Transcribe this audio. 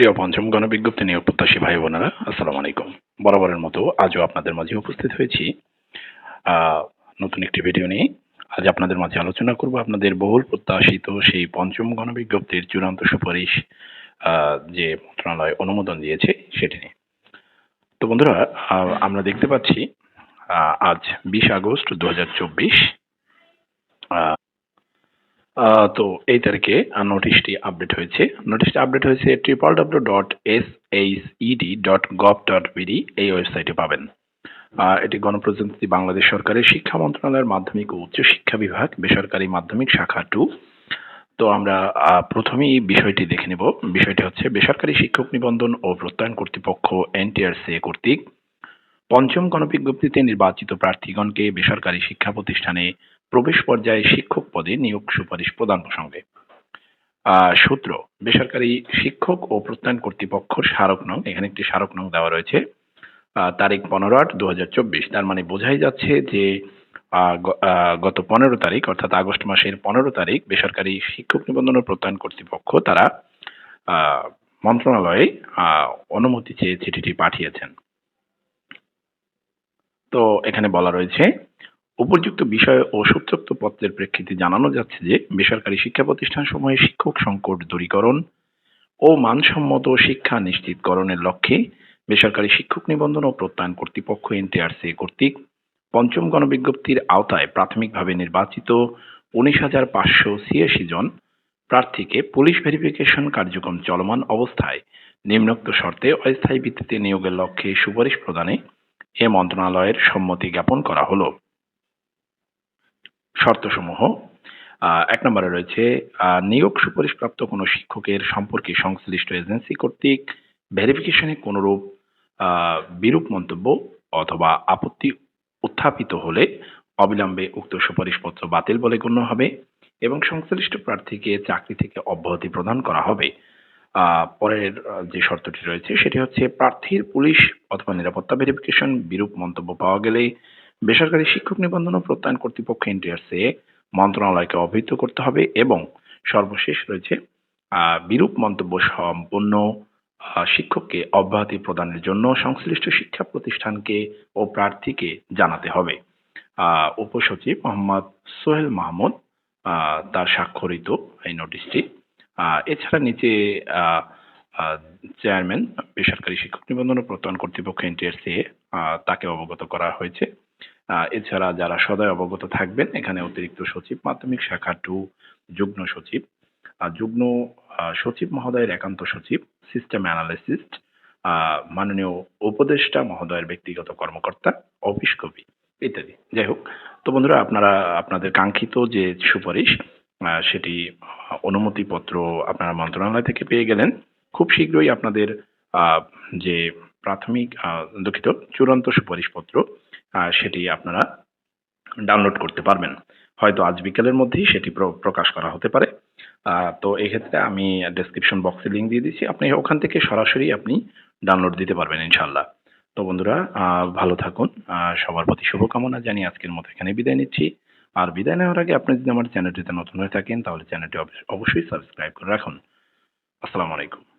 প্রিয় পঞ্চম গণবিজ্ঞপ্তি নিয়োগ প্রত্যাশী ভাই বোনেরা, আসসালামু আলাইকুম। বরাবরের মতো আজও আপনাদের মাঝে উপস্থিত হয়েছি। নতুন একটি ভিডিও নিয়ে আজ আপনাদের মাঝে আলোচনা করব আপনাদের বহুল প্রত্যাশিত সেই পঞ্চম গণবিজ্ঞপ্তির চূড়ান্ত সুপারিশ যে মন্ত্রণালয় অনুমোদন দিয়েছে সেটি নিয়ে। তো বন্ধুরা আমরা দেখতে পাচ্ছি আজ বিশ আগস্ট দু হাজার চব্বিশ তো এই তারিখে নোটিশটি আপডেট হয়েছে। নোটিশটি আপডেট হয়েছে triple W dot S H ED dot gov dot BD এই ওয়েবসাইটে পাবেন। এটি গণপ্রজাতন্ত্রী বাংলাদেশ সরকারের শিক্ষা মন্ত্রণালয়ের মাধ্যমিক ও উচ্চ শিক্ষা বিভাগ, বেসরকারি মাধ্যমিক শাখা টু তো আমরা প্রথমেই বিষয়টি দেখে নেব। বিষয়টি হচ্ছে বেসরকারি শিক্ষক নিবন্ধন ও প্রত্যয়ন কর্তৃপক্ষ এনটিআরসি কর্তৃক পঞ্চম গণবিজ্ঞপ্তিতে নির্বাচিত প্রার্থীগণকে বেসরকারি শিক্ষা প্রতিষ্ঠানে প্রবেশ পর্যায়ে শিক্ষক পদে নিয়োগ সুপারিশ প্রদান প্রসঙ্গে। সূত্র, বেসরকারি শিক্ষক ও প্রত্যয়ন কর্তৃপক্ষ স্মারক নং, এখানে একটি স্মারক নং দেওয়া রয়েছে তারিখ পনেরো আট দু তার মানে বোঝাই যাচ্ছে যে গত পনেরো তারিখ, অর্থাৎ আগস্ট মাসের পনেরো তারিখ, বেসরকারি শিক্ষক নিবন্ধন ও প্রত্যয়ন কর্তৃপক্ষ তারা মন্ত্রণালয়ে অনুমতি চেয়ে চিঠিটি পাঠিয়েছেন। তো এখানে বলা রয়েছে উপযুক্ত বিষয় ও সূত্রোক্ত পত্রের প্রেক্ষিতে জানানো যাচ্ছে যে, বেসরকারি শিক্ষা প্রতিষ্ঠান সমূহে শিক্ষক সংকট দূরীকরণ ও মানসম্মত শিক্ষা নিশ্চিতকরণের লক্ষ্যে বেসরকারি শিক্ষক নিবন্ধন ও প্রত্যয়ন কর্তৃপক্ষ এনটিআরসি কর্তৃক পঞ্চম গণবিজ্ঞপ্তির আওতায় প্রাথমিকভাবে নির্বাচিত উনিশ হাজার পাঁচশো ছিয়াশি জন প্রার্থীকে পুলিশ ভেরিফিকেশন কার্যক্রম চলমান অবস্থায় নিম্নোক্ত শর্তে অস্থায়ী ভিত্তিতে নিয়োগের লক্ষ্যে সুপারিশ প্রদানে এ মন্ত্রণালয়ের সম্মতি জ্ঞাপন করা হলো। শর্তসমূহ। এক নম্বরে রয়েছে নিয়োগ সুপারিশপ্রাপ্ত কোনো শিক্ষকের সম্পর্কে সংশ্লিষ্ট এজেন্সি কর্তৃক ভেরিফিকেশনে কোনরূপ বিরূপ মন্তব্য অথবা আপত্তি উত্থাপিত হলে অবিলম্বে উক্ত সুপারিশপত্র বাতিল বলে গণ্য হবে এবং সংশ্লিষ্ট প্রার্থীকে চাকরি থেকে অব্যাহতি প্রদান করা হবে। পরের যে শর্তটি রয়েছে সেটি হচ্ছে প্রার্থীর পুলিশ অথবা নিরাপত্তা ভেরিফিকেশন বিরূপ মন্তব্য পাওয়া গেলে বেসরকারি শিক্ষক নিবন্ধন ও প্রত্যয়ন কর্তৃপক্ষ এনটিআরসি মন্ত্রণালয়কে অবহিত করতে হবে এবং সর্বশেষ রয়েছে বিরূপ মন্তব্য সম্পন্ন শিক্ষককে অব্যাহতি প্রদানের জন্য সংশ্লিষ্ট শিক্ষা প্রতিষ্ঠানকে ও প্রার্থীকে জানাতে হবে। উপসচিব মোহাম্মদ সোহেল মাহমুদ তার স্বাক্ষরিত এই নোটিশটি। এছাড়া নিচে চেয়ারম্যান বেসরকারি শিক্ষক নিবন্ধন ও প্রত্যয়ন কর্তৃপক্ষ এনটিআরসি তাকে অবগত করা হয়েছে। এছাড়া যারা সদয় অবগত থাকবেন, এখানে অতিরিক্ত সচিব, মাধ্যমিক শাখা টু, যুগ্ম সচিব। যুগ্ম সচিব মহোদয়ের একান্ত সচিব সিস্টেম অ্যানালিসিস্ট মাননীয় উপদেষ্টা মহোদয়ের ব্যক্তিগত কর্মকর্তা, অফিস কবি ইত্যাদি। যাই হোক, তো বন্ধুরা, আপনারা, আপনাদের কাঙ্ক্ষিত যে সুপারিশ সেটি অনুমতিপত্র আপনারা মন্ত্রণালয় থেকে পেয়ে গেলেন। খুব শীঘ্রই আপনাদের যে প্রাথমিক দুঃখিত, চূড়ান্ত সুপারিশপত্র সেটি আপনারা ডাউনলোড করতে পারবেন। হয়তো আজ বিকেলের মধ্যেই সেটি প্র- প্রকাশ করা হতে পারে। তো এক্ষেত্রে আমি ডেসক্রিপশন বক্সে লিঙ্ক দিয়ে দিচ্ছি। আপনি ওখান থেকে সরাসরি আপনি ডাউনলোড দিতে পারবেন ইনশাল্লাহ তো বন্ধুরা ভালো থাকুন। সবার প্রতি শুভকামনা জানিয়ে আজকের মতো এখানে বিদায় নিচ্ছি। আর বিদায় নেওয়ার আগে আপনি যদি আমার চ্যানেলটিতে নতুন হয়ে থাকেন, তাহলে চ্যানেলটি অবশ্যই সাবস্ক্রাইব করে রাখুন। আসসালামু আলাইকুম।